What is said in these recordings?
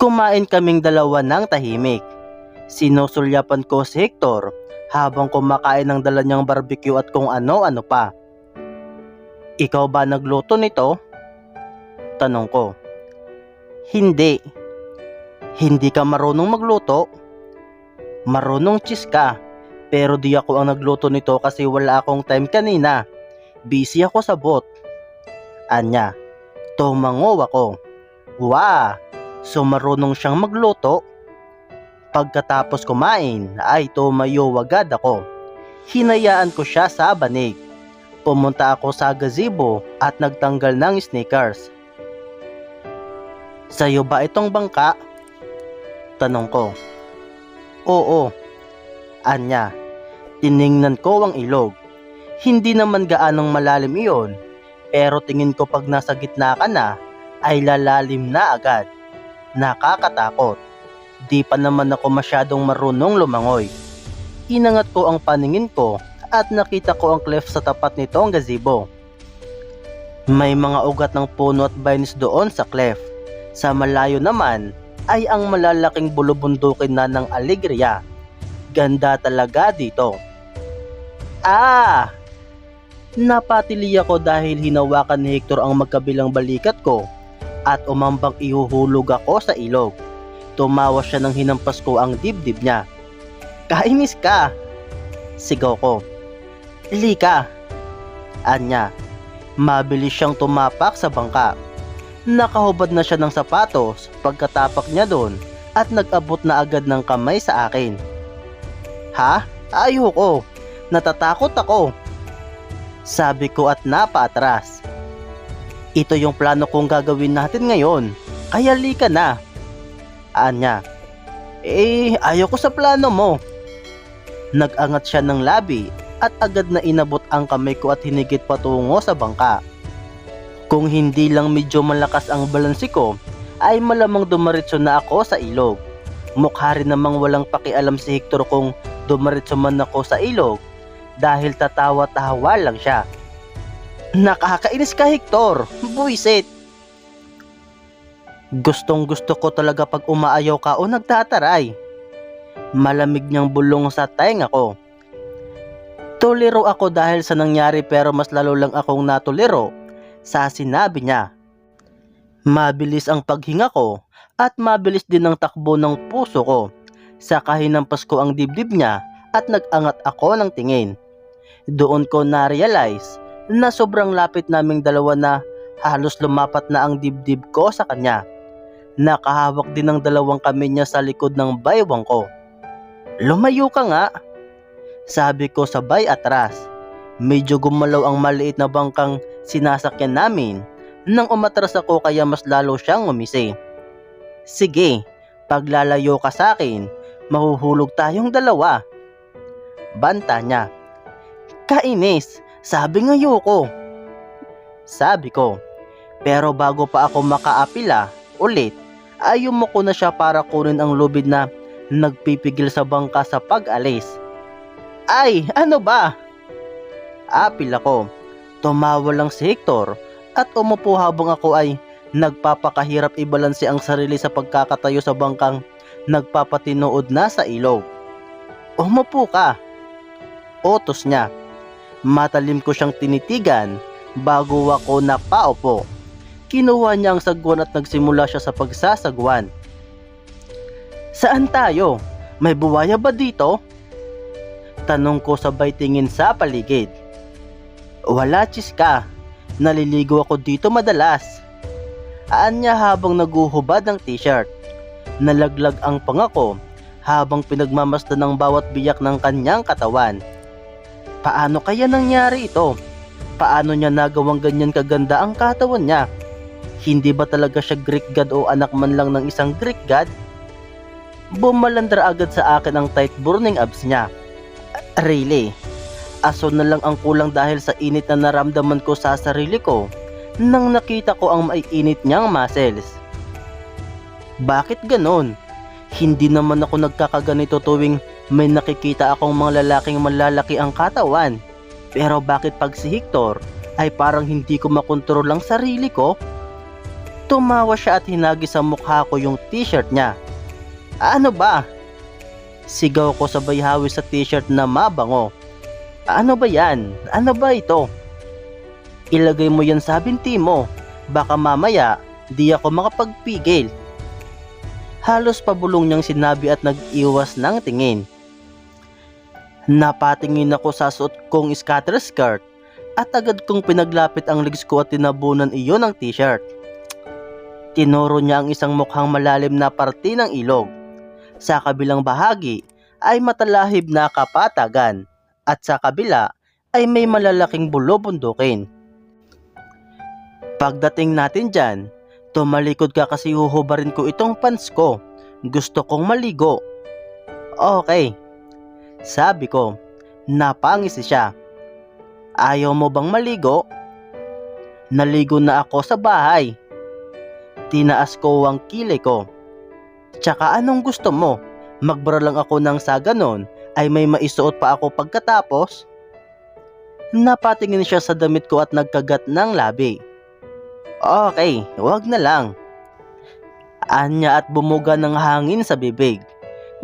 Kumain kaming dalawa ng tahimik. Sinusulyapan ko si Hector habang kumakain ng dala niyang barbecue at kung ano-ano pa. Ikaw ba nagluto nito? Tanong ko. Hindi. Hindi ka marunong magluto? Marunong chis ka. Pero di ako ang nagluto nito kasi wala akong time kanina. Busy ako sa bot. Anya, tumango ako. Wow, so marunong siyang magluto? Pagkatapos kumain ay tumayo agad ako. Hinayaan ko siya sa banig. Pumunta ako sa gazebo at nagtanggal ng sneakers. Sa'yo ba itong bangka? Tanong ko. Oo. Anya, tiningnan ko ang ilog. Hindi naman gaanong malalim iyon, pero tingin ko pag nasa gitna ka na, ay lalalim na agad. Nakakatakot. Di pa naman ako masyadong marunong lumangoy. Inangat ko ang paningin ko at nakita ko ang cliff sa tapat nitong gazebo. May mga ugat ng puno at vines doon sa cliff. Sa malayo naman ay ang malalaking bulubundukin na ng alegria. Ganda talaga dito. Ah! Napatili ako dahil hinawakan ni Hector ang magkabilang balikat ko at umambang ihuhulog ako sa ilog. Tumawa siya nang hinampas ko ang dibdib niya. Kainis ka! Sigaw ko. Lika! Anya, mabilis siyang tumapak sa bangka. Nakahubad na siya ng sapatos pagkatapak niya doon at nag-abot na agad ng kamay sa akin. Ha? Ayoko. Natatakot ako. Sabi ko at napaatras. Ito yung plano kong gagawin natin ngayon. Kaya lika na. Anya. Eh, ayoko sa plano mo. Nag-angat siya ng labi at agad na inabot ang kamay ko at hinigit patungo sa bangka. Kung hindi lang medyo malakas ang balansi ko, ay malamang dumaritso na ako sa ilog. Mukha rin namang walang pakialam si Hector kung dumaritso man ako sa ilog dahil tatawa-tawa lang siya. Nakakainis ka Hector, buwisit. Gustong gusto ko talaga pag umaayaw ka o nagtataray. Malamig niyang bulong sa tenga ko. Tuliro ako dahil sa nangyari pero mas lalo lang akong natuliro sa sinabi niya. Mabilis ang paghinga ko at mabilis din ang takbo ng puso ko. Sa kahinampas ko ang dibdib niya at nag-angat ako ng tingin. Doon ko na-realize na sobrang lapit naming dalawa na halos lumapat na ang dibdib ko sa kanya. Nakahawak din ng dalawang kami niya sa likod ng baywang ko. Lumayo ka nga, sabi ko sabay atras. Medyo gumalaw ang maliit na bangkang sinasakyan namin nang umatras ako kaya mas lalo siyang umisi. Sige, paglalayo ka sa akin, mahuhulog tayong dalawa. Banta niya. Kainis, sabi nga ko. Sabi ko, pero bago pa ako makaapila ulit, ay yumuko na siya para kunin ang lubid na nagpipigil sa bangka sa pag-alis. Ay, ano ba? Apil ako. Tumawa lang si Hector at umupo habang ako ay nagpapakahirap ibalanse ang sarili sa pagkakatayo sa bangkang nagpapatinood na sa ilog. Umupo ka. Otos niya. Matalim ko siyang tinitigan bago ako napaupo. Kinuha niya ang sagwan at nagsimula siya sa pagsasagwan. Saan tayo? May buwaya ba dito? Tanong ko sabay tingin sa paligid. Wala chiska. Naliligo ako dito madalas. Aan niya habang naguhubad ng t-shirt. Nalaglag ang pangako habang pinagmamasdan ng bawat biyak ng kanyang katawan. Paano kaya nangyari ito? Paano niya nagawang ganyan kaganda ang katawan niya? Hindi ba talaga siya Greek god o anak man lang ng isang Greek god? Bumalandra agad sa akin ang tight burning abs niya. Really? Aso na lang ang kulang dahil sa init na naramdaman ko sa sarili ko nang nakita ko ang maiinit niyang muscles. Bakit ganon? Hindi naman ako nagkakaganito tuwing may nakikita akong mga lalaking malalaki ang katawan. Pero bakit pag si Hector ay parang hindi ko makontrol ang sarili ko? Tumawa siya at hinagi sa mukha ko yung t-shirt niya. Ano ba? Sigaw ko sabay hawi sa t-shirt na mabango. Ano ba yan? Ano ba ito? Ilagay mo yan sa binti mo. Baka mamaya, di ako makapagpigil. Halos pabulong niyang sinabi at nag-iwas ng tingin. Napatingin ako sa suot kong scatter skirt at agad kong pinaglapit ang legs ko at tinabunan iyon ng t-shirt. Tinuro niya ang isang mukhang malalim na parte ng ilog. Sa kabilang bahagi ay matalahib na kapatagan at sa kabila ay may malalaking bulobundukin. Pagdating natin dyan, tumalikod ka kasi huhubarin ko itong pants ko. Gusto kong maligo. Okay. Sabi ko, napangisi siya. Ayaw mo bang maligo? Naligo na ako sa bahay. Tinaas ko ang kilay ko. Tsaka anong gusto mo? Magbara lang ako ng sa ganon ay may maisuot pa ako pagkatapos? Napatingin siya sa damit ko at nagkagat ng labi. Okay, wag na lang. Anya at bumuga ng hangin sa bibig.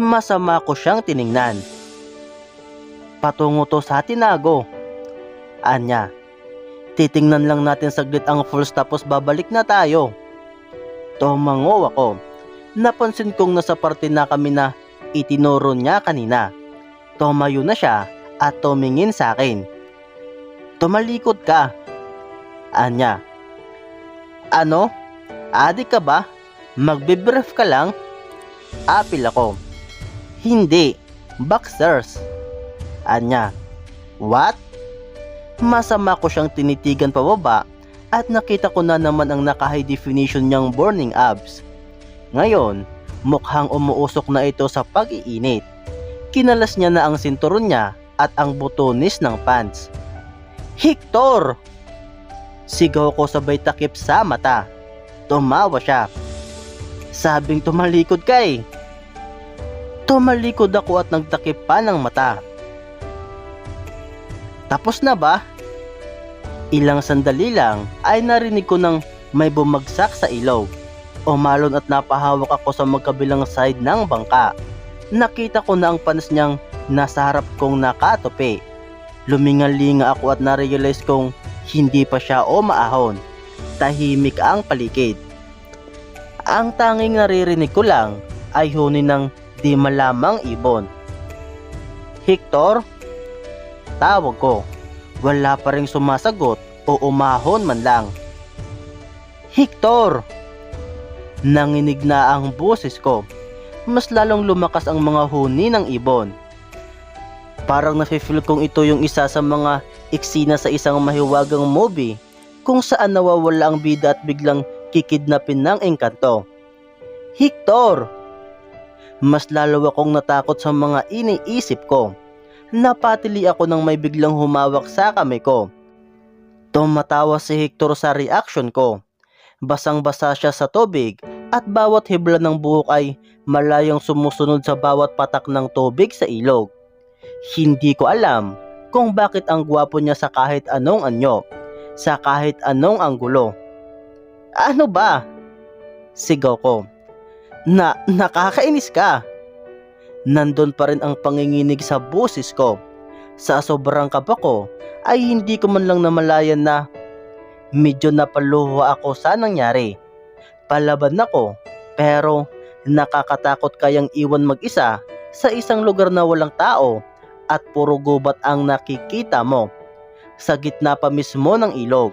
Masama ko siyang tiningnan. Patungo to sa tinago. Anya, titingnan lang natin saglit ang falls tapos babalik na tayo. Tumango ako. Napansin kong nasa parte na kami na itinuro niya kanina. Tumayo na siya at tumingin sa akin. Tumalikod ka. Anya. Ano? Adik ka ba? Magbe-brief ka lang? Apil ako. Hindi. Boxers. Anya. What? Masama ko siyang tinitigan pababa at nakita ko na naman ang naka-high definition niyang burning abs. Ngayon, mukhang umuusok na ito sa pag-iinit. Kinalas niya na ang sinturon niya at ang butonis ng pants. Hector! Sigaw ko sabay takip sa mata. Tumawa siya. Sabing tumalikod ka eh. Tumalikod ako at nagtakip pa ng mata. Tapos na ba? Ilang sandali lang ay narinig ko nang may bumagsak sa ilog. Umalon at napahawak ako sa magkabilang side ng bangka. Nakita ko na ang panas niyang nasa harap kong nakatope. Lumingalinga ako at narealize kong hindi pa siya o maahon. Tahimik ang paligid. Ang tanging naririnig ko lang ay huni ng di malamang ibon. Hector? Tawag ko. Wala pa rin sumasagot o umahon man lang. Hector! Nanginig na ang boses ko. Mas lalong lumakas ang mga huni ng ibon. Parang nafe-feel kong ito yung isa sa mga eksena sa isang mahiwagang movie kung saan nawawala ang bida at biglang kikidnapin ng engkanto. Hector! Mas lalo akong natakot sa mga iniisip ko. Napatili ako nang may biglang humawak sa kamay ko. Tumatawa si Hector sa reaction ko. Basang-basa siya sa tubig at bawat hibla ng buhok ay malayong sumusunod sa bawat patak ng tubig sa ilog. Hindi ko alam kung bakit ang gwapo niya sa kahit anong anyo, sa kahit anong anggulo. Ano ba? Sigaw ko. Na, nakakainis ka. Nandun pa rin ang panginginig sa boses ko. Sa sobrang kaba ko, ay hindi ko man lang namalayan na medyo napaluha ako sa nangyari. Palaban ako, pero nakakatakot kayang iwan mag-isa sa isang lugar na walang tao at puro gubat ang nakikita mo. Sa gitna pa mismo ng ilog.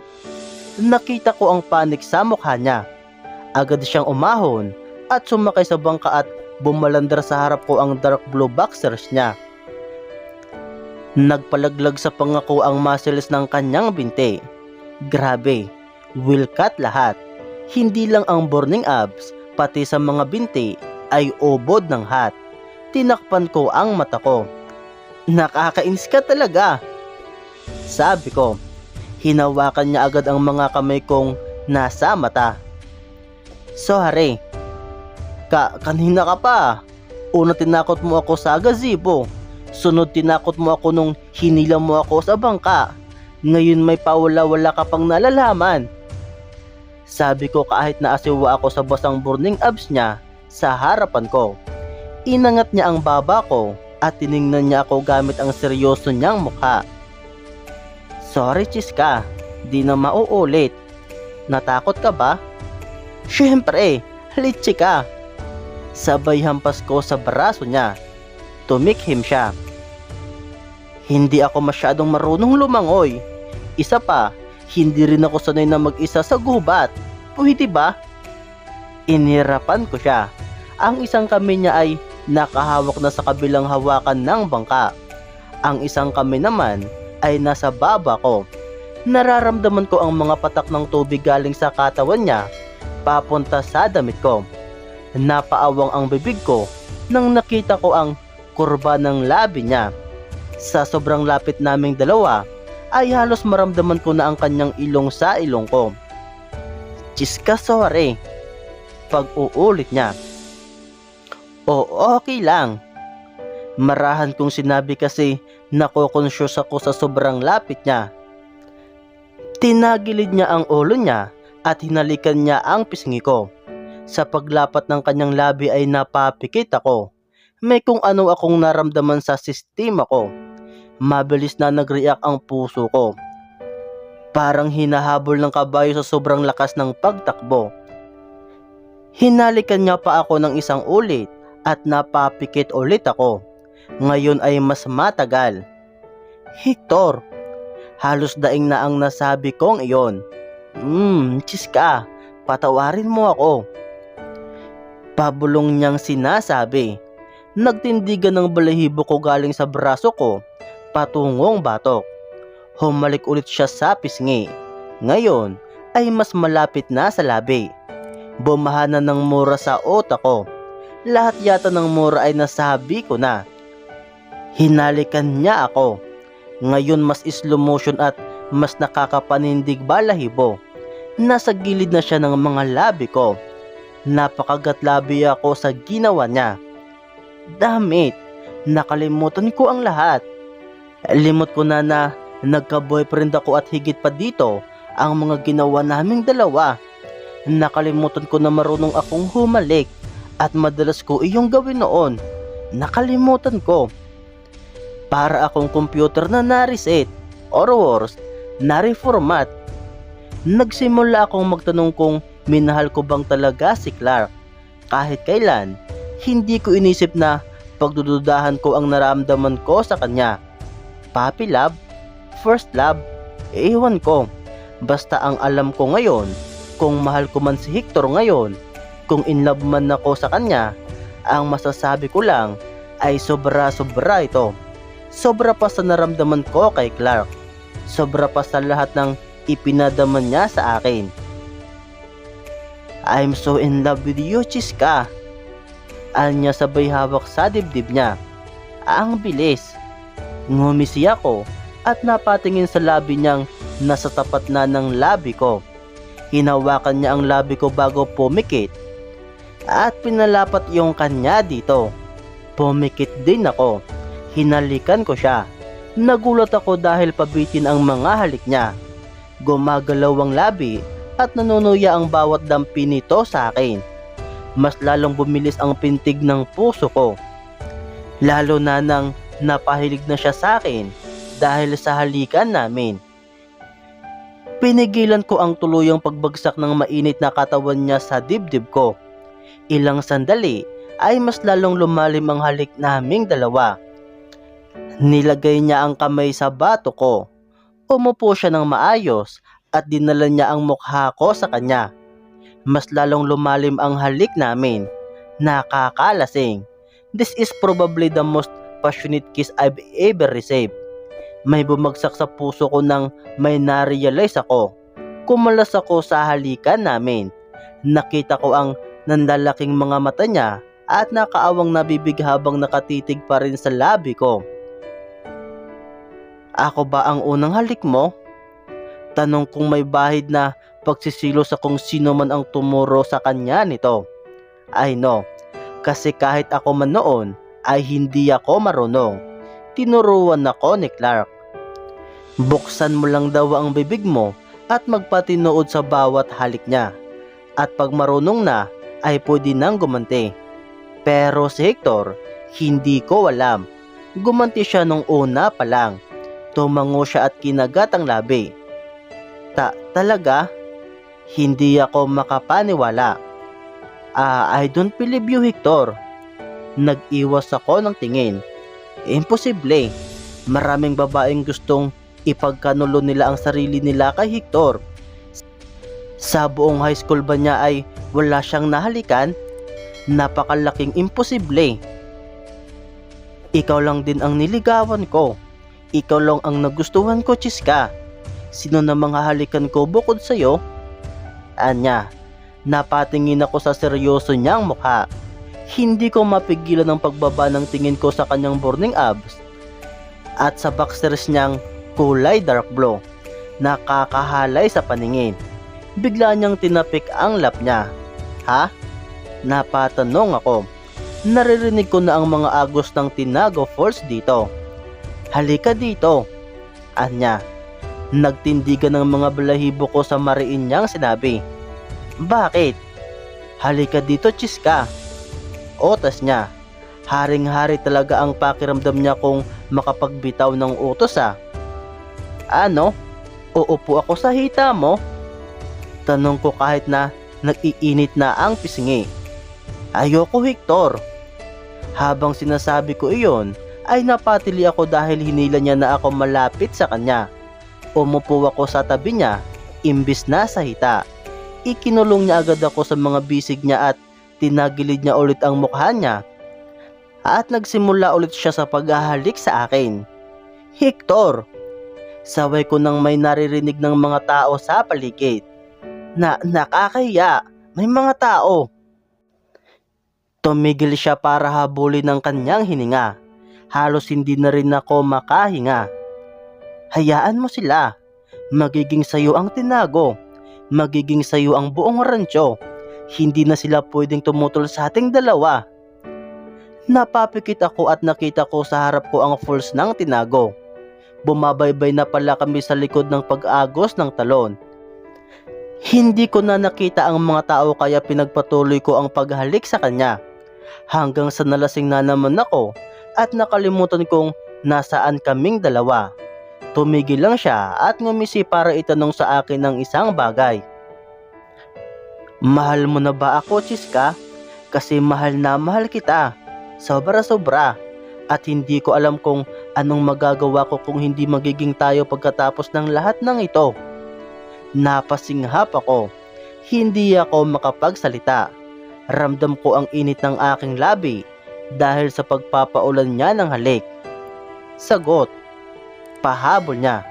Nakita ko ang panik sa mukha niya. Agad siyang umahon at sumakay sa bangka at bumalandar sa harap ko ang dark blue boxers niya. Nagpalaglag sa pangako ang muscles ng kanyang binti. Grabe, will cut lahat. Hindi lang ang burning abs, pati sa mga binti ay ubod ng hat. Tinakpan ko ang mata ko. Nakakainis ka talaga. Sabi ko, hinawakan niya agad ang mga kamay kong nasa mata. Sorry, Ka kanina ka pa. Una tinakot mo ako sa gazebo. Sunod tinakot mo ako nung hinila mo ako sa bangka. Ngayon may pawala-wala ka pang nalalaman. Sabi ko kahit naasiwa ako sa basang burning abs niya sa harapan ko. Inangat niya ang baba ko at tiningnan niya ako gamit ang seryoso niyang mukha. Sorry, Chiska. Di na mauulit. Natakot ka ba? Siyempre, litsi ka. Sabay hampas ko sa braso niya. Tumikhim siya. Hindi ako masyadong marunong lumangoy. Isa pa, hindi rin ako sanay na mag-isa sa gubat. Pwede ba? Inirapan ko siya. Ang isang kami niya ay nakahawak na sa kabilang hawakan ng bangka. Ang isang kami naman ay nasa baba ko. Nararamdaman ko ang mga patak ng tubig galing sa katawan niya papunta sa damit ko. Napaawang ang bibig ko nang nakita ko ang kurba ng labi niya. Sa sobrang lapit naming dalawa, ay halos maramdaman ko na ang kanyang ilong sa ilong ko. Chiska sorry. Pag-uulit niya. O okay lang. Marahan kong sinabi kasi nakokonsyos ako sa sobrang lapit niya. Tinagilid niya ang ulo niya at hinalikan niya ang pisngi ko. Sa paglapat ng kanyang labi ay napapikit ako. May kung ano akong naramdaman sa sistema ko. Mabilis na nag-react ang puso ko. Parang hinahabol ng kabayo sa sobrang lakas ng pagtakbo. Hinalikan niya pa ako ng isang ulit at napapikit ulit ako. Ngayon ay mas matagal. Hector, halos daing na ang nasabi kong iyon. Hmm, chiska, patawarin mo ako. Pabulong niyang sinasabi. Nagtindigan ng balahibo ko galing sa braso ko, patungong batok. Humalik ulit siya sa pisngi. Ngayon ay mas malapit na sa labi. Bumahana ng mura sa utak ko. Lahat yata ng mura ay nasabi ko na. Hinalikan niya ako. Ngayon mas slow motion at mas nakakapanindig balahibo. Nasa gilid na siya ng mga labi ko. Napakagatlabi ako sa ginawa niya. Damit, nakalimutan ko ang lahat. Limot ko na na nagka-boyfriend ako at higit pa dito ang mga ginawa naming dalawa. Nakalimutan ko na marunong akong humalik at madalas ko iyong gawin noon. Nakalimutan ko. Para akong computer na na-reset or worse, na-reformat. Nagsimula akong magtanong kung minahal ko bang talaga si Clark. Kahit kailan, hindi ko inisip na pagdududahan ko ang naramdaman ko sa kanya. Papi love, first love, ewan ko. Basta ang alam ko ngayon, kung mahal ko man si Hector ngayon, kung in love man ako sa kanya, ang masasabi ko lang ay sobra-sobra ito. Sobra pa sa naramdaman ko kay Clark. Sobra pa sa lahat ng ipinadaman niya sa akin. I'm so in love with you, Chiska. Anya sabay hawak sa dibdib niya. Ang bilis. Ngumisi ako at napatingin sa labi niyang nasa tapat na ng labi ko. Hinawakan niya ang labi ko bago pumikit at pinalapat yung kanya dito. Pumikit din ako. Hinalikan ko siya. Nagulat ako dahil pabitin ang mga halik niya. Gumagalaw ang labi at nanunuya ang bawat dampi nito sa akin. Mas lalong bumilis ang pintig ng puso ko. Lalo na nang napahilig na siya sa akin dahil sa halikan namin. Pinigilan ko ang tuluyang pagbagsak ng mainit na katawan niya sa dibdib ko. Ilang sandali ay mas lalong lumalim ang halik naming dalawa. Nilagay niya ang kamay sa bato ko. Umupo siya ng maayos at dinala niya ang mukha ko sa kanya. Mas lalong lumalim ang halik namin. Nakakalasing. This is probably the most passionate kiss I've ever received. May bumagsak sa puso ko nang may narealize ako. Kumalas ako sa halikan namin. Nakita ko ang nandalaking mga mata niya at nakaawang nabibig habang nakatitig pa rin sa labi ko. Ako ba ang unang halik mo? Tanong kong may bahid na pagsisilo sa kung sino man ang tumuro sa kanya nito. Ay no, kasi kahit ako man noon ay hindi ako marunong. Tinuruan ako ni Clark. Buksan mo lang daw ang bibig mo at magpatinood sa bawat halik niya. At pag marunong na ay pwede nang gumanti. Pero si Hector, hindi ko alam. Gumanti siya nung una pa lang. Tumango siya at kinagat ang labi. Ta talaga? Hindi ako makapaniwala. Ah, I don't believe you, Hector. Nag-iwas ako ng tingin. Imposible. Maraming babaeng gustong ipagkanulo nila ang sarili nila kay Hector. Sa buong high school ba niya ay wala siyang nahalikan? Napakalaking imposible. Ikaw lang din ang niligawan ko. Ikaw lang ang nagustuhan ko, Chiska. Sino na mga halikan ko bukod sa'yo? Anya, napatingin ako sa seryoso niyang mukha. Hindi ko mapigilan ang pagbaba ng tingin ko sa kanyang burning abs at sa boxers niyang kulay dark blue. Nakakahalay sa paningin. Bigla niyang tinapik ang lap niya. Ha? Napatanong ako. Naririnig ko na ang mga agos ng Tinago Falls dito. Halika dito. Anya. Nagtindigan ng mga balahibo ko sa mariin niyang sinabi. Bakit? Halika dito, Chiska. Otas niya. Haring-hari talaga ang pakiramdam niya kung makapagbitaw ng utos ah. Ano? Uupo ako sa hita mo? Tanong ko kahit na nag-iinit na ang pisngi. Ayoko Hector. Habang sinasabi ko iyon, ay napatili ako dahil hinila niya na ako malapit sa kanya. Umupo ako sa tabi niya, imbis na sa hita. Ikinulong niya agad ako sa mga bisig niya at tinagilid niya ulit ang mukha niya. At nagsimula ulit siya sa paghahalik sa akin. Hector! Saway ko nang may naririnig ng mga tao sa paligid. Na nakakahiya, may mga tao. Tumigil siya para habulin ng kanyang hininga. Halos hindi na rin ako makahinga. Hayaan mo sila. Magiging sayo ang tinago. Magiging sayo ang buong rancho. Hindi na sila pwedeng tumutol sa ating dalawa. Napapikit ako at nakita ko sa harap ko ang falls ng tinago. Bumabaybay na pala kami sa likod ng pag-agos ng talon. Hindi ko na nakita ang mga tao kaya pinagpatuloy ko ang paghalik sa kanya. Hanggang sa nalasing na naman ako at nakalimutan kong nasaan kaming dalawa. Tumigil lang siya at ngumisi para itanong sa akin ng isang bagay. Mahal mo na ba ako, Chiska? Kasi mahal na mahal kita. Sobra-sobra. At hindi ko alam kung anong magagawa ko kung hindi magiging tayo pagkatapos ng lahat ng ito. Napasinghap ako. Hindi ako makapagsalita. Ramdam ko ang init ng aking labi dahil sa pagpapaulan niya ng halik. Sagot. Pahabol niya.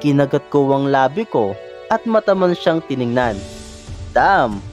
Kinagat ko ang labi ko at mataman siyang tiningnan. Damn,